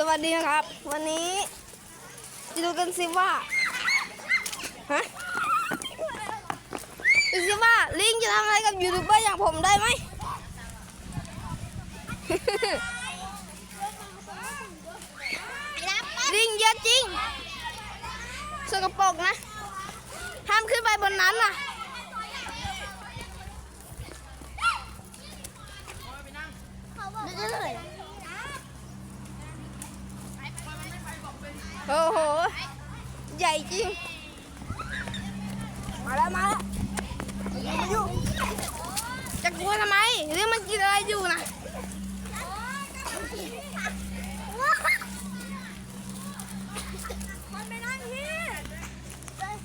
สวัสดีครับ วันนี้จะดูกันสิว่าฮะดูสิว่าลิงจะทำอะไรกับยูทูบเบอร์อย่างผมได้ไหมลิงเยอะจริง สกปรกนะห้ามขึ้นไปบนนั้นล่ะ โอ้โห ใหญ่จริง มาแล้วมาแล้วอย่ามายุ่งจะกลัวทำไมเรื่อมันกินอะไรอยู่นะ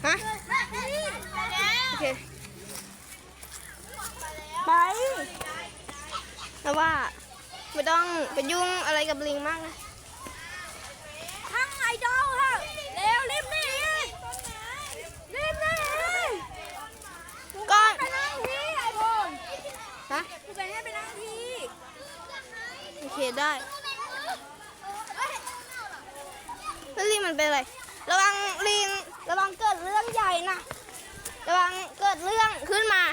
ฮะโอเคไปแต่ว่าไม่ต้องไปยุ่งอะไรกับลิงมากนะ ทั้งไอดอลค่ะ เร็วรีบหนีรีบหนี ก้อน ไปนั่งที่ไอโบน ฮะ ไปให้ไปนั่งที่ โอ เคได้แล้วลิงมันเป็นอะไร ระวังลิง ระวังเกิดเรื่องใหญ่นะ ระวังเกิดเรื่องขึ้นมา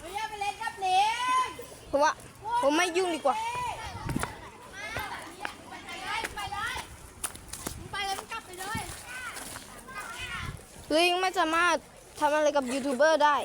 ไม่ได้ไปเล่นกับเล็ก เพ ราะว่าผมไม่ยุ่งดีกว่าไปเลยยังไม่สามารถทำอะไรกับยูทูบเบอร์ได้